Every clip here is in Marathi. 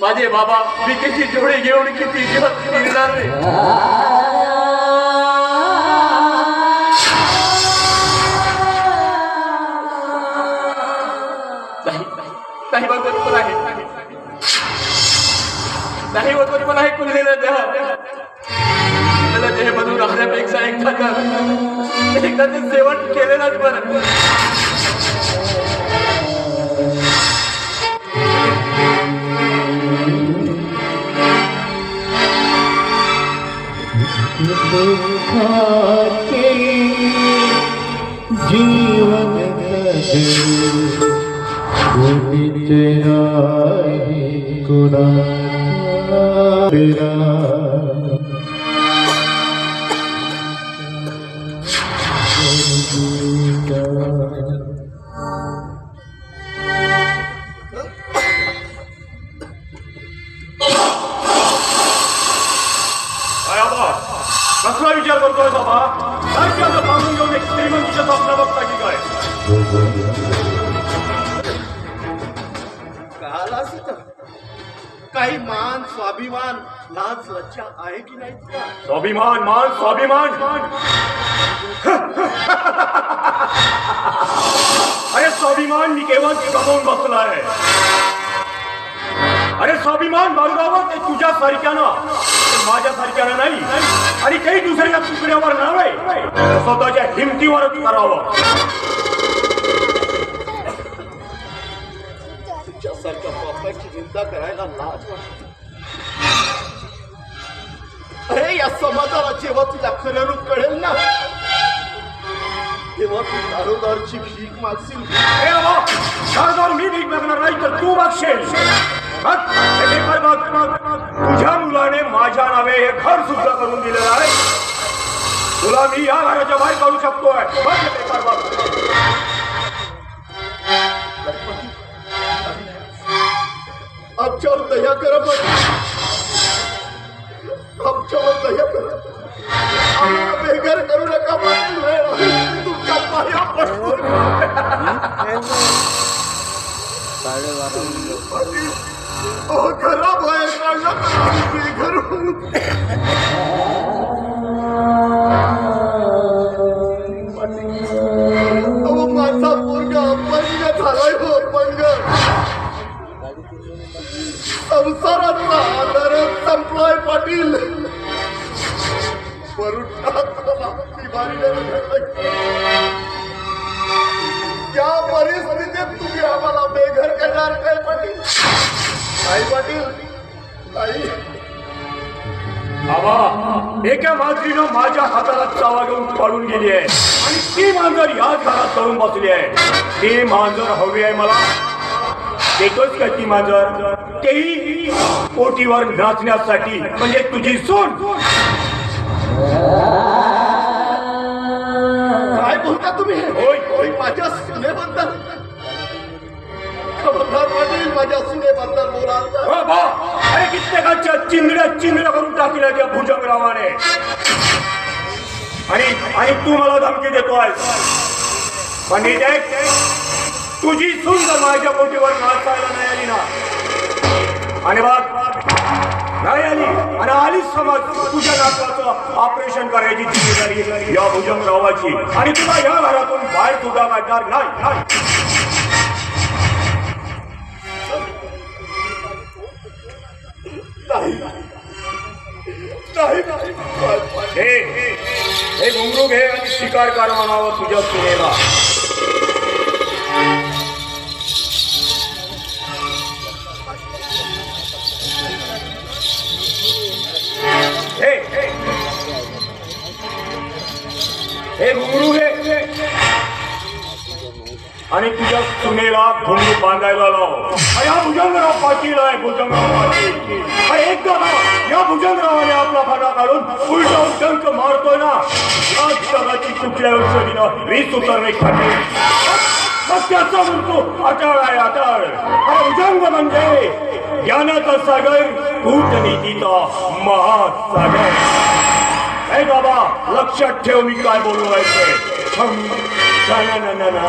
माझे बाबा विकेची जोडे घेऊन किती दिवस फिरणार नाही बरोबर पण आहे. नाही बघत पण आहे कुललेलं देह. त्याला देह बनवून राहण्यापेक्षा एकदा एकदा ते सेवन केलेलाच बरं. दुःखाचे जीवन कोणीचे आहे कुणाचा विरा कसला विचार करतोय बाबा काय की आता पाहून घेऊन एक श्रीमंतीच्या स्वप्न बघता की काय काही मान स्वाभिमान लाज लज्जा आहे की नाही? स्वाभिमान मान स्वाभिमान अरे स्वाभिमान मी केव्हा गमावून बसलाय अरे स्वाभिमान बाळगावं ते तुझ्या सारख्यानं ते माझ्या सारख्यानं नाही आणि काही दुसऱ्या तुकड्यावर नव्हे स्वतःच्या हिमतीवरच करावं. तुझ्यासारख्या बापाची निंदा करायला लाज वाटते. अरे या समाजाला जेव्हा तुझा खरं रूप कळेल ना तेव्हा तू दारोदारची भीक मागशील. ए बाबा, दारोदार मी भीक मागणार नाही तर तू मागशील. बघ, हे पेपर बघ. तुझ्या मुलाने माझ्या नावे हे घर सुद्धा करून दिलेलं आहे तुला मी या घराच्या बाहेर काढू शकतोय. हे आमच्यावर दया करा पण आमच्यावर दया करा. आम्हाला बेघर करू नका आहे. तुमच्या पाया अहो, घराबाहेर काढलं माझा पोरगा अपंग झालाय हो अपंग. संसाराचा आदर संपलाय पाटील. या परिस्थितीत तुम्ही आम्हाला बेघर करणार काय पाटील? आई पाटील. बाबा एका मांजरीनं माझ्या हाताला चावा घेऊन पाडून गेली आहे. आणि ती मांजर या घरात करून बसली आहे. ती मांजर हवी आहे मला. देतोच का ती मांजर? तेही पोटीवर नाचण्यासाठी. म्हणजे तुझी सून. चिंगड्या त्या भुजंगरावाने. आणि आणि तू मला धमकी देतोय पंडित तुझी सून माझ्या पोटीवर नाचायला नाही आली ना. आणि बघ नाही आली आणि आलीच समज तुझ्या नातवाचं ऑपरेशन करायची जिम्मेदारी या भुजंगरावाची. आणि तुला या घरातून बाहेर सुद्धा काढणार नाही. हे हे घुंगरू घे आणि शिकार कर म्हणावं तुझ्या सुनेला हे हे हे घुंगरू घे आणि तुझ्या सुनेला घुंगरू बांधायला लाव. या भुजंगराव पाटील आहे भुजंगराव पाटील. एक या भुजंगरावाने आपला फटा काढून उलटा डंक मारतोय ना. या जगाची कुठल्या औषधीनं वीस उतरणे खाते मग त्याचा मृत्यू अटळ आहे अटाळ. हा भुजंग म्हणजे ज्ञानाचा सागर कूटनीतीचा महासागर. हे बाबा लक्षात ठेव मी काय बोलू आहे ना, ना, ना, ना,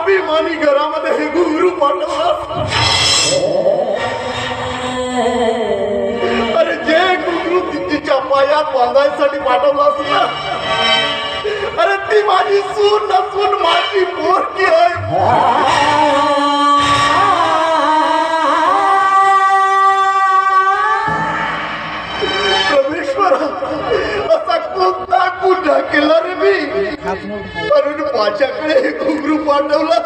एका स्वाभिमानी घरामध्ये हे घुंगरू पाठवला अरे जे घुंगरू तिच्या पायात बांधायसाठी पाठवला असला. अरे ती माझी सून नसून माझी पोरकी आहे. रे मी म्हणून माझ्याकडे घुंगरू पाठवला.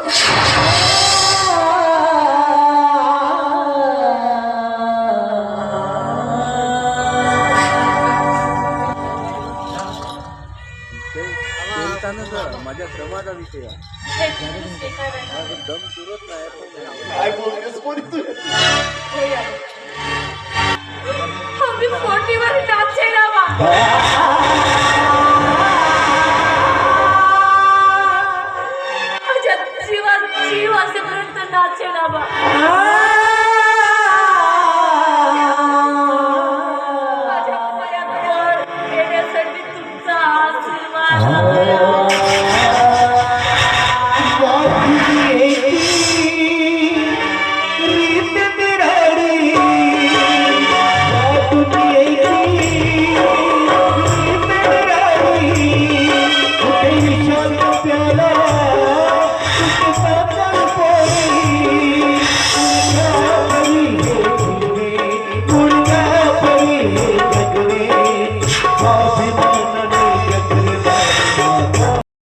माझ्या दमाचा विषय आहे दम पुरत नाही काय बोलतेस कोणी तू? आम्ही फोटीवर नाचेला বাবা। হ্যাঁ।